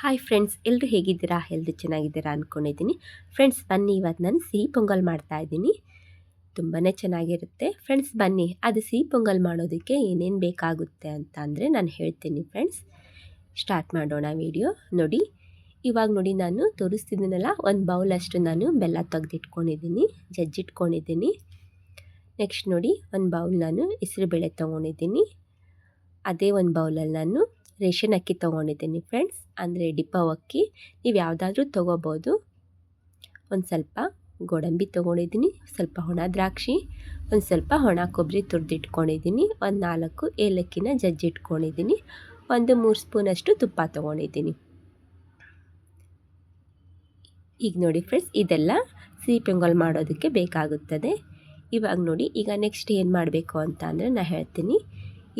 Hi friends ಎಲ್ಲರೂ ಹೇಗಿದ್ದೀರಾ? ಎಲ್ಲರೂ ಚೆನ್ನಾಗಿದ್ದೀರಾ ಅಂದ್ಕೊಂಡಿದ್ದೀನಿ ಫ್ರೆಂಡ್ಸ್ ಬನ್ನಿ ಇವತ್ತು ನಾನು ಸಿಹಿ ಪೊಂಗಲ್ ಮಾಡ್ತಾ ಇದ್ದೀನಿ. ತುಂಬಾ ಚೆನ್ನಾಗಿರುತ್ತೆ. ಫ್ರೆಂಡ್ಸ್ ಬನ್ನಿ, ಅದು ಸಿಹಿ ಪೊಂಗಲ್ ಮಾಡೋದಕ್ಕೆ ಏನೇನು ಬೇಕಾಗುತ್ತೆ ಅಂತ ಅಂದರೆ ನಾನು ಹೇಳ್ತೀನಿ ಫ್ರೆಂಡ್ಸ್ ಸ್ಟಾರ್ಟ್ ಮಾಡೋಣ ವಿಡಿಯೋ ನೋಡಿ, ಇವಾಗ ನೋಡಿ ನಾನು ತೋರಿಸ್ತಿದ್ದೀನಲ್ಲ, ಒಂದು ಬೌಲಷ್ಟು ನಾನು ಬೆಲ್ಲ ತೆಗೆದಿಟ್ಕೊಂಡಿದ್ದೀನಿ, ಜಜ್ಜಿಟ್ಕೊಂಡಿದ್ದೀನಿ. ನೆಕ್ಸ್ಟ್ ನೋಡಿ, ಒಂದು ಬೌಲ್ ನಾನು ಹೆಸರುಬೇಳೆ ತೊಗೊಂಡಿದ್ದೀನಿ. ಅದೇ ಒಂದು ಬೌಲಲ್ಲಿ ನಾನು ರೇಷನ್ ಅಕ್ಕಿ ತೊಗೊಂಡಿದ್ದೀನಿ ಫ್ರೆಂಡ್ಸ್ ಅಂದರೆ ಡಿಪೋ ಅಕ್ಕಿ. ನೀವು ಯಾವುದಾದ್ರೂ ತೊಗೋಬೋದು. ಒಂದು ಸ್ವಲ್ಪ ಗೋಡಂಬಿ ತೊಗೊಂಡಿದ್ದೀನಿ, ಸ್ವಲ್ಪ ಒಣ ದ್ರಾಕ್ಷಿ, ಒಂದು ಸ್ವಲ್ಪ ಒಣ ಕೊಬ್ಬರಿ ತುರಿದಿಟ್ಕೊಂಡಿದ್ದೀನಿ, ಒಂದು ನಾಲ್ಕು ಏಲಕ್ಕಿನ ಜಜ್ಜಿಟ್ಕೊಂಡಿದ್ದೀನಿ, ಒಂದು ಮೂರು ಸ್ಪೂನಷ್ಟು ತುಪ್ಪ ತೊಗೊಂಡಿದ್ದೀನಿ. ಈಗ ನೋಡಿ ಫ್ರೆಂಡ್ಸ್ ಇದೆಲ್ಲ ಸಿಹಿ ಪೊಂಗಲ್ ಮಾಡೋದಕ್ಕೆ ಬೇಕಾಗುತ್ತದೆ. ಇವಾಗ ನೋಡಿ, ಈಗ ನೆಕ್ಸ್ಟ್ ಏನು ಮಾಡಬೇಕು ಅಂತ ಅಂದರೆ ನಾನು ಹೇಳ್ತೀನಿ.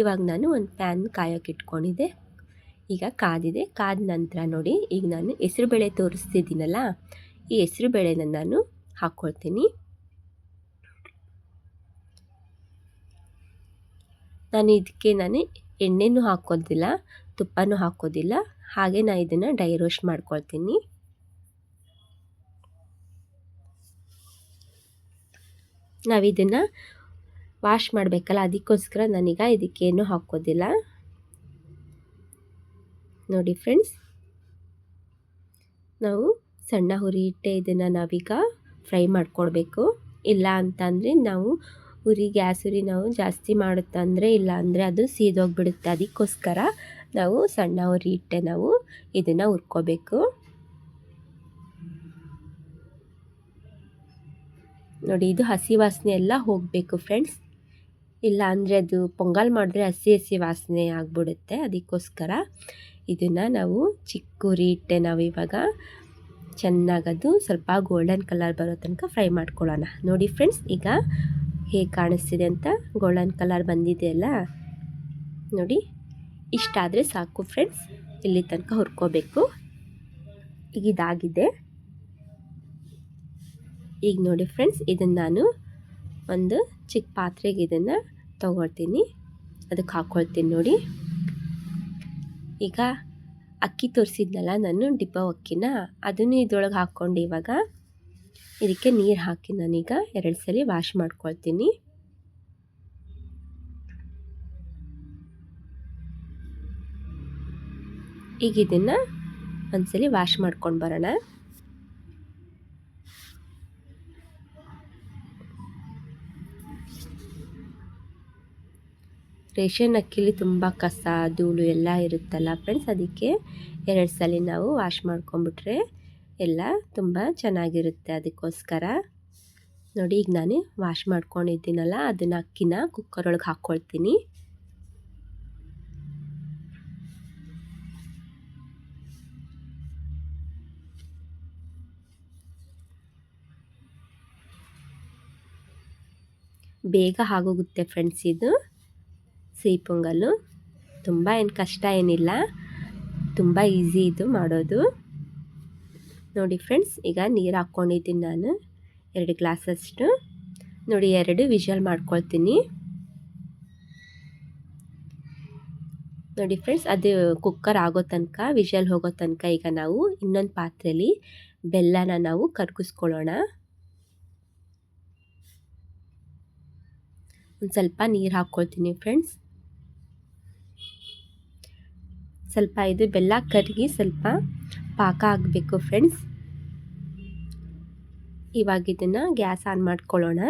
ಇವಾಗ ನಾನು ಒಂದು ಪ್ಯಾನ್ ಕಾಯೋಕೆ ಇಟ್ಕೊಂಡಿದ್ದೆ. ಈಗ ಕಾದಿದೆ. ಕಾದ ನಂತರ ನೋಡಿ, ಈಗ ನಾನು ಹೆಸರುಬೇಳೆ ತೋರಿಸ್ತಿದ್ದೀನಲ್ಲ, ಈ ಹೆಸರುಬೇಳೆನ ನಾನು ಹಾಕ್ಕೊಳ್ತೀನಿ. ನಾನು ಇದಕ್ಕೆ ನಾನು ಎಣ್ಣೆನೂ ಹಾಕೋದಿಲ್ಲ ತುಪ್ಪನೂ ಹಾಕೋದಿಲ್ಲ ಹಾಗೆ ನಾನು ಇದನ್ನು ಡೈ ರೋಸ್ಟ್ ಮಾಡ್ಕೊಳ್ತೀನಿ. ನಾವಿದನ್ನು ವಾಶ್ ಮಾಡಬೇಕಲ್ಲ, ಅದಕ್ಕೋಸ್ಕರ ನಾನೀಗ ಇದಕ್ಕೇನು ಹಾಕೋದಿಲ್ಲ ನೋಡಿ ಫ್ರೆಂಡ್ಸ್. ನಾವು ಸಣ್ಣ ಹುರಿ ಹಿಟ್ಟೆ ಇದನ್ನು ನಾವೀಗ ಫ್ರೈ ಮಾಡ್ಕೊಳ್ಬೇಕು ಇಲ್ಲ ಅಂತಂದರೆ ನಾವು ಉರಿ ಗ್ಯಾಸ್ ಉರಿ ನಾವು ಜಾಸ್ತಿ ಮಾಡುತ್ತಂದರೆ ಇಲ್ಲ ಅಂದರೆ ಅದು ಸೀದೋಗ್ಬಿಡುತ್ತೆ. ಅದಕ್ಕೋಸ್ಕರ ನಾವು ಸಣ್ಣ ಉರಿ ಹಿಟ್ಟೆ ನಾವು ಇದನ್ನು ಹುರ್ಕೋಬೇಕು. ನೋಡಿ ಇದು ಹಸಿ ವಾಸನೆ ಎಲ್ಲ ಹೋಗಬೇಕು ಫ್ರೆಂಡ್ಸ್. ಇಲ್ಲ ಅಂದರೆ ಅದು ಪೊಂಗಲ್ ಮಾಡಿದ್ರೆ ಹಸಿ ಹಸಿ ವಾಸನೆ ಆಗಿಬಿಡುತ್ತೆ. ಅದಕ್ಕೋಸ್ಕರ ಇದನ್ನು ನಾವು ಚಿಕ್ಕ ಹಿಟ್ಟೆ ನಾವು ಇವಾಗ ಚೆನ್ನಾಗದು ಸ್ವಲ್ಪ ಗೋಲ್ಡನ್ ಕಲರ್ ಬರೋ ತನಕ ಫ್ರೈ ಮಾಡ್ಕೊಳ್ಳೋಣ. ನೋಡಿ ಫ್ರೆಂಡ್ಸ್ ಈಗ ಹೇಗೆ ಕಾಣಿಸ್ತಿದೆ ಅಂತ ಗೋಲ್ಡನ್ ಕಲರ್ ಬಂದಿದೆಯಲ್ಲ ನೋಡಿ ಇಷ್ಟಾದರೆ ಸಾಕು ಫ್ರೆಂಡ್ಸ್ ಇಲ್ಲಿ ತನಕ ಹುರ್ಕೋಬೇಕು. ಈಗ ಇದಾಗಿದೆ. ಈಗ ನೋಡಿ ಫ್ರೆಂಡ್ಸ್ ಇದನ್ನು ನಾನು ಒಂದು ಚಿಕ್ಕ ಪಾತ್ರೆಗೆ ಇದನ್ನು ತೊಗೊಳ್ತೀನಿ. ಅದಕ್ಕೆ ಹಾಕ್ಕೊಳ್ತೀನಿ ನೋಡಿ. ಈಗ ಅಕ್ಕಿ ತೋರಿಸಿದ್ನಲ್ಲ ನಾನು ಡಿಬ್ಬ ಅಕ್ಕಿನ ಅದನ್ನು ಇದ್ರೊಳಗೆ ಹಾಕ್ಕೊಂಡು ಇವಾಗ ಇದಕ್ಕೆ ನೀರು ಹಾಕಿ ನಾನೀಗ ಎರಡು ಸಲ ವಾಶ್ ಮಾಡ್ಕೊಳ್ತೀನಿ. ಈಗ ಇದನ್ನು ಒಂದ್ಸಲಿ ವಾಶ್ ಮಾಡ್ಕೊಂಡು ಬರೋಣ. ರೇಷನ್ ಅಕ್ಕಿಲಿ ತುಂಬ ಕಸ, ಧೂಳು ಎಲ್ಲ ಇರುತ್ತಲ್ಲ ಫ್ರೆಂಡ್ಸ್ ಅದಕ್ಕೆ ಎರಡು ಸಲ ನಾವು ವಾಶ್ ಮಾಡ್ಕೊಂಬಿಟ್ರೆ ಎಲ್ಲ ತುಂಬ ಚೆನ್ನಾಗಿರುತ್ತೆ ಅದಕ್ಕೋಸ್ಕರ. ನೋಡಿ, ಈಗ ನಾನು ವಾಶ್ ಮಾಡ್ಕೊಂಡಿದ್ದೀನಲ್ಲ, ಅದನ್ನು ಅಕ್ಕಿನ ಕುಕ್ಕರ್ ಒಳಗೆ ಹಾಕ್ಕೊಳ್ತೀನಿ ಬೇಗ ಆಗೋಗುತ್ತೆ ಫ್ರೆಂಡ್ಸ್ ಇದು. ಸಿಹಿ ಪೊಂಗಲ್ಲು. ತುಂಬ ಏನು ಕಷ್ಟ ಏನಿಲ್ಲ. ತುಂಬ ಈಸಿ ಇದು ಮಾಡೋದು. ನೋಡಿ ಫ್ರೆಂಡ್ಸ್ ಈಗ ನೀರು ಹಾಕ್ಕೊಂಡಿದ್ದೀನಿ ನಾನು. ಎರಡು ಗ್ಲಾಸಷ್ಟು. ನೋಡಿ ಎರಡು ವಿಜುವಲ್ ಮಾಡ್ಕೊಳ್ತೀನಿ. ನೋಡಿ ಫ್ರೆಂಡ್ಸ್ ಅದು ಕುಕ್ಕರ್ ಆಗೋ ತನಕ ವಿಜುವಲ್ ಹೋಗೋ ತನಕ ಈಗ ನಾವು ಇನ್ನೊಂದು ಪಾತ್ರೆಯಲ್ಲಿ ಬೆಲ್ಲನ ನಾವು ಕರ್ಗಿಸ್ಕೊಳ್ಳೋಣ. ಒಂದು ಸ್ವಲ್ಪ ನೀರು ಹಾಕ್ಕೊಳ್ತೀನಿ ಫ್ರೆಂಡ್ಸ್ ಸ್ವಲ್ಪ ಇದು ಬೆಲ್ಲ ಕರಗಿ ಸ್ವಲ್ಪ ಪಾಕ ಆಗಬೇಕು ಫ್ರೆಂಡ್ಸ್ ಇವಾಗ ಇದನ್ನು ಗ್ಯಾಸ್ ಆನ್ ಮಾಡ್ಕೊಳ್ಳೋಣ.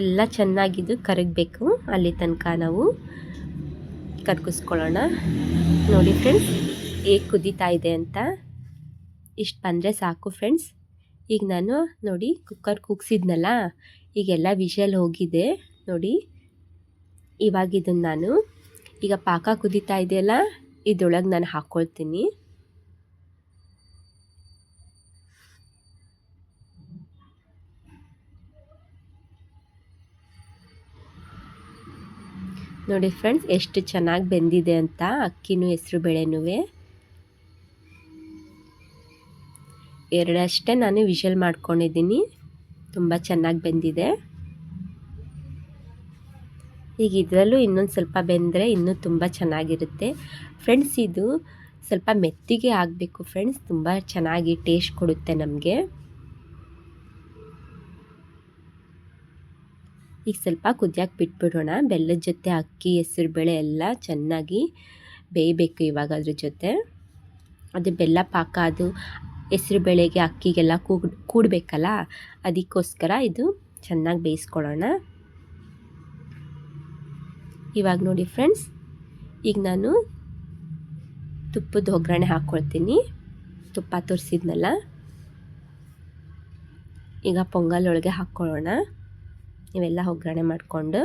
ಎಲ್ಲ ಚೆನ್ನಾಗಿದ್ದು ಕರಗಬೇಕು ಅಲ್ಲಿ ತನಕ ನಾವು. ಕರಗಿಸ್ಕೊಳ್ಳೋಣ. ನೋಡಿ ಫ್ರೆಂಡ್ಸ್ ಹೇಗೆ ಕುದೀತಾ ಇದೆ ಅಂತ. ಇಷ್ಟು ಬಂದರೆ ಸಾಕು ಫ್ರೆಂಡ್ಸ್ ಈಗ ನಾನು ನೋಡಿ ಕುಕ್ಕರ್ ಕುಗ್ಸಿದ್ನಲ್ಲ ಈಗೆಲ್ಲ ವಿಷಲ್ ಹೋಗಿದೆ. ನೋಡಿ, ಇವಾಗ ಇದನ್ನು ನಾನು ಈಗ ಪಾಕ ಕುದೀತಾ ಇದೆಯಲ್ಲ, ಇದ್ರೊಳಗೆ ನಾನು ಹಾಕ್ಕೊಳ್ತೀನಿ ನೋಡಿ ಫ್ರೆಂಡ್ಸ್ ಎಷ್ಟು ಚೆನ್ನಾಗಿ ಬೆಂದಿದೆ ಅಂತ ಅಕ್ಕಿನೂ ಹೆಸರು ಬೇಳೆನೂ ಎರಡಷ್ಟೇ ನಾನು ವಿಷಲ್ ಮಾಡ್ಕೊಂಡಿದ್ದೀನಿ. ತುಂಬ ಚೆನ್ನಾಗಿ ಬೆಂದಿದೆ. ಈಗ ಇದರಲ್ಲೂ ಇನ್ನೊಂದು ಸ್ವಲ್ಪ ಬೆಂದರೆ ಇನ್ನೂ ತುಂಬ ಚೆನ್ನಾಗಿರುತ್ತೆ. ಫ್ರೆಂಡ್ಸ್, ಇದು ಸ್ವಲ್ಪ ಮೆತ್ತಿಗೆ ಆಗಬೇಕು ಫ್ರೆಂಡ್ಸ್. ತುಂಬ ಚೆನ್ನಾಗಿ ಟೇಸ್ಟ್ ಕೊಡುತ್ತೆ ನಮಗೆ. ಈಗ ಸ್ವಲ್ಪ ಕುದಿಯಕ್ಕೆ ಬಿಟ್ಬಿಡೋಣ. ಬೆಲ್ಲದ ಜೊತೆ ಅಕ್ಕಿ, ಹೆಸರು ಬೇಳೆ ಎಲ್ಲ ಚೆನ್ನಾಗಿ ಬೇಯಬೇಕು ಇವಾಗ ಅದ್ರ ಜೊತೆ. ಅದು ಬೆಲ್ಲ ಪಾಕ, ಅದು ಹೆಸರು ಬೇಳೆಗೆ ಅಕ್ಕಿಗೆಲ್ಲ ಕೂಡ್, ಕೂಡಬೇಕಲ್ಲ? ಅದಕ್ಕೋಸ್ಕರ ಇದು ಚೆನ್ನಾಗಿ ಬೇಯಿಸ್ಕೊಳ್ಳೋಣ. ಇವಾಗ ನೋಡಿ ಫ್ರೆಂಡ್ಸ್, ಈಗ ನಾನು ತುಪ್ಪದ ಒಗ್ಗರಣೆ ಹಾಕ್ಕೊಳ್ತೀನಿ. ತುಪ್ಪ ತೋರಿಸಿದ್ನಲ್ಲ? ಈಗ ಪೊಂಗಲ್ ಒಳಗೆ ಹಾಕ್ಕೊಳ್ಳೋಣ. ಇವೆಲ್ಲ ಒಗ್ಗರಣೆ ಮಾಡಿಕೊಂಡು.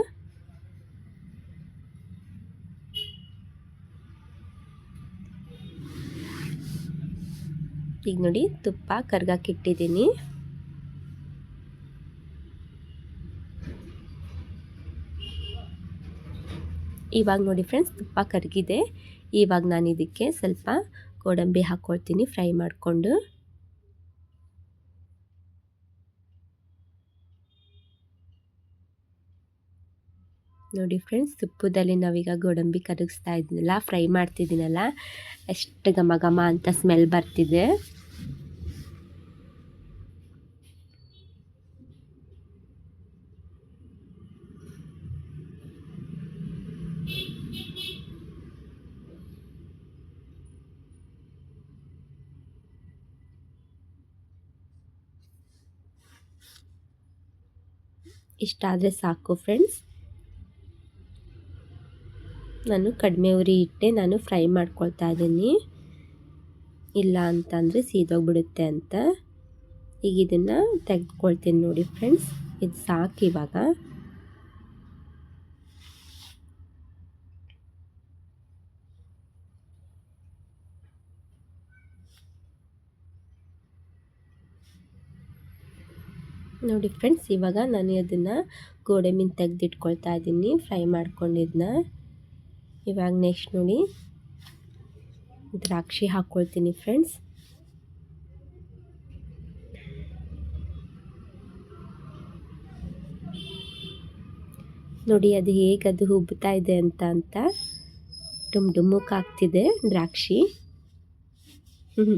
ಈಗ ನೋಡಿ ತುಪ್ಪ ಕರ್ಗಾಕಿಟ್ಟಿದ್ದೀನಿ ಇವಾಗ ನೋಡಿ ಫ್ರೆಂಡ್ಸ್ ತುಪ್ಪ ಕರಗಿದೆ. ಇವಾಗ ನಾನು ಇದಕ್ಕೆ ಸ್ವಲ್ಪ ಗೋಡಂಬಿ ಹಾಕ್ಕೊಳ್ತೀನಿ ಫ್ರೈ ಮಾಡಿಕೊಂಡು. ನೋಡಿ ಫ್ರೆಂಡ್ಸ್ ತುಪ್ಪದಲ್ಲಿ ನಾವೀಗ ಗೋಡಂಬಿ ಕರಗಿಸ್ತಾ ಇದ್ದೀನಲ್ಲ ಫ್ರೈ ಮಾಡ್ತಿದ್ದೀನಲ್ಲ, ಎಷ್ಟು ಘಮ ಘಮ ಅಂತ ಸ್ಮೆಲ್ ಬರ್ತಿದೆ. ಇಷ್ಟ ಆದರೆ ಸಾಕು ಫ್ರೆಂಡ್ಸ್ ನಾನು ಕಡಿಮೆ ಉರಿ ಇಟ್ಟೆ ನಾನು ಫ್ರೈ ಮಾಡ್ಕೊಳ್ತಾ ಇದ್ದೀನಿ. ಇಲ್ಲ ಅಂತಂದರೆ ಸೀದೋಗ್ಬಿಡುತ್ತೆ ಅಂತ. ಈಗ ಇದನ್ನು ತೆಗೆದುಕೊಳ್ತೀನಿ ನೋಡಿ ಫ್ರೆಂಡ್ಸ್, ಇದು ಸಾಕು ಇವಾಗ. ನೋಡಿ ಫ್ರೆಂಡ್ಸ್, ಇವಾಗ ನಾನು ಅದನ್ನು ಗೋಡಂಬಿನ ತೆಗೆದಿಟ್ಕೊಳ್ತಾ ಇದ್ದೀನಿ, ಫ್ರೈ ಮಾಡ್ಕೊಂಡಿದ್ದನ್ನ ಇವಾಗ ನೆಕ್ಸ್ಟ್ ನೋಡಿ ದ್ರಾಕ್ಷಿ ಹಾಕ್ಕೊಳ್ತೀನಿ ಫ್ರೆಂಡ್ಸ್ ನೋಡಿ ಅದು ಹೇಗೆ ಅದು ಉಬ್ಬುತ್ತಾ ಇದೆ ಅಂತ ಅಂತ ಡುಮ್ ಡುಮ್ಮಕ್ಕೆ ಆಗ್ತಿದೆ ದ್ರಾಕ್ಷಿ. ಹ್ಞೂ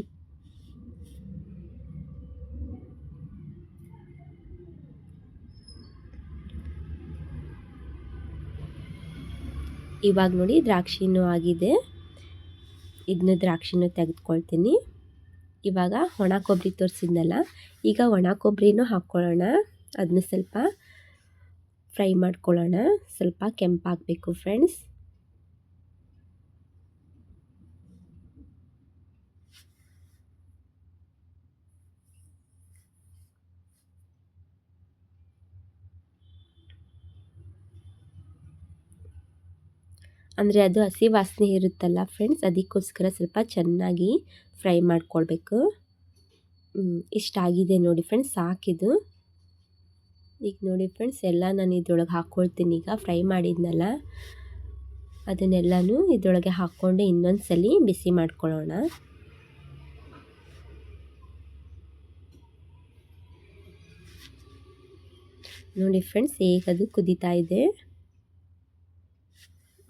ಇವಾಗ ನೋಡಿ ದ್ರಾಕ್ಷಿನೂ ಆಗಿದೆ. ಇದನ್ನ ದ್ರಾಕ್ಷಿನೂ ತೆಗೆದುಕೊಳ್ತೀನಿ. ಇವಾಗ ಒಣ ಕೊಬ್ಬರಿ ತೋರಿಸಿದ್ನಲ್ಲ, ಈಗ ಒಣ ಕೊಬ್ಬರಿನೂ ಹಾಕ್ಕೊಳ್ಳೋಣ. ಅದನ್ನ ಸ್ವಲ್ಪ ಫ್ರೈ ಮಾಡ್ಕೊಳ್ಳೋಣ. ಸ್ವಲ್ಪ ಕೆಂಪಾಗಬೇಕು ಫ್ರೆಂಡ್ಸ್. ಅಂದರೆ ಅದು ಹಸಿ ವಾಸನೆ ಇರುತ್ತಲ್ಲ ಫ್ರೆಂಡ್ಸ್ ಅದಕ್ಕೋಸ್ಕರ ಸ್ವಲ್ಪ ಚೆನ್ನಾಗಿ ಫ್ರೈ ಮಾಡ್ಕೊಳ್ಬೇಕು. ಇಷ್ಟ ಆಗಿದೆ ನೋಡಿ ಫ್ರೆಂಡ್ಸ್ ಸಾಕಿದು ಈಗ ನೋಡಿ ಫ್ರೆಂಡ್ಸ್ ಎಲ್ಲ ನಾನು ಇದ್ರೊಳಗೆ ಹಾಕ್ಕೊಳ್ತೀನಿ ಈಗ ಫ್ರೈ ಮಾಡಿದ್ನಲ್ಲ, ಅದನ್ನೆಲ್ಲನೂ ಇದರೊಳಗೆ ಹಾಕ್ಕೊಂಡು ಇನ್ನೊಂದು ಸಲ ಬಿಸಿ ಮಾಡ್ಕೊಳ್ಳೋಣ. ನೋಡಿ ಫ್ರೆಂಡ್ಸ್ ಈಗ ಅದು ಕುದೀತಾ ಇದೆ.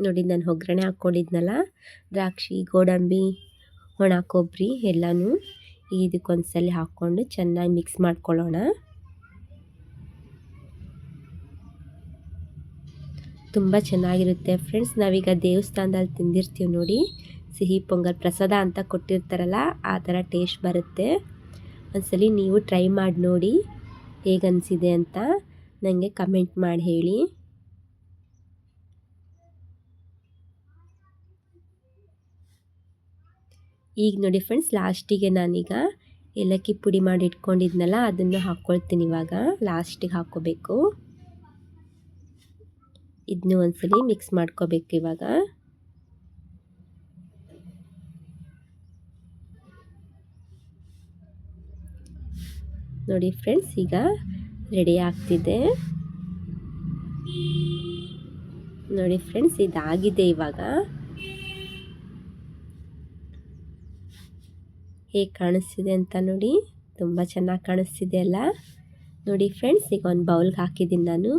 ನೋಡಿ ನಾನು ಒಗ್ಗರಣೆ ಹಾಕ್ಕೊಂಡಿದ್ನಲ್ಲ, ದ್ರಾಕ್ಷಿ, ಗೋಡಂಬಿ, ಒಣ ಕೊಬ್ಬರಿ ಎಲ್ಲನೂ ಇದಕ್ಕೊಂದ್ಸಲ ಹಾಕ್ಕೊಂಡು ಚೆನ್ನಾಗಿ ಮಿಕ್ಸ್ ಮಾಡ್ಕೊಳ್ಳೋಣ. ತುಂಬ ಚೆನ್ನಾಗಿರುತ್ತೆ ಫ್ರೆಂಡ್ಸ್ ನಾವೀಗ ದೇವಸ್ಥಾನದಲ್ಲಿ ತಿಂದಿರ್ತೀವಿ ನೋಡಿ. ಸಿಹಿ ಪೊಂಗಲ್ ಪ್ರಸಾದ ಅಂತ ಕೊಟ್ಟಿರ್ತಾರಲ್ಲ, ಆ ಥರ ಟೇಸ್ಟ್ ಬರುತ್ತೆ. ಒಂದ್ಸಲಿ ನೀವು ಟ್ರೈ ಮಾಡಿ ನೋಡಿ ಹೇಗನ್ನಿಸಿದೆ ಅಂತ ನನಗೆ ಕಮೆಂಟ್ ಮಾಡಿ ಹೇಳಿ. ಈಗ ನೋಡಿ ಫ್ರೆಂಡ್ಸ್ ಲಾಸ್ಟಿಗೆ ನಾನೀಗ ಏಲಕ್ಕಿ ಪುಡಿ ಮಾಡಿ ಇಟ್ಕೊಂಡಿದ್ನಲ್ಲ, ಅದನ್ನು ಹಾಕ್ಕೊಳ್ತೀನಿ ಇವಾಗ. ಲಾಸ್ಟಿಗೆ ಹಾಕ್ಕೋಬೇಕು. ಇದನ್ನು ಒಂದ್ಸಲಿ ಮಿಕ್ಸ್ ಮಾಡ್ಕೋಬೇಕು ಇವಾಗ. ನೋಡಿ ಫ್ರೆಂಡ್ಸ್ ಈಗ ರೆಡಿ ಆಗ್ತಿದೆ. ನೋಡಿ ಫ್ರೆಂಡ್ಸ್ ಇದಾಗಿದೆ ಇವಾಗ. ಹೇಗೆ ಕಾಣಿಸ್ತಿದೆ ಅಂತ ನೋಡಿ. ತುಂಬ ಚೆನ್ನಾಗಿ ಕಾಣಿಸ್ತಿದೆ ಅಲ್ಲ. ನೋಡಿ ಫ್ರೆಂಡ್ಸ್, ಈಗ ಒಂದು ಬೌಲ್ಗೆ ಹಾಕಿದ್ದೀನಿ ನಾನು.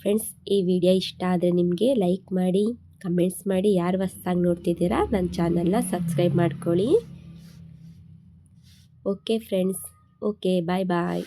ಫ್ರೆಂಡ್ಸ್, ಈ ವಿಡಿಯೋ ಇಷ್ಟ ಆದರೆ ನಿಮಗೆ ಲೈಕ್ ಮಾಡಿ, ಕಮೆಂಟ್ಸ್ ಮಾಡಿ, ಯಾರು ಹೊಸ್ದಾಗಿ ನೋಡ್ತಿದ್ದೀರಾ ನನ್ನ ಚಾನಲ್ನ ಸಬ್ಸ್ಕ್ರೈಬ್ ಮಾಡ್ಕೊಳ್ಳಿ. Okay friends, okay, bye bye.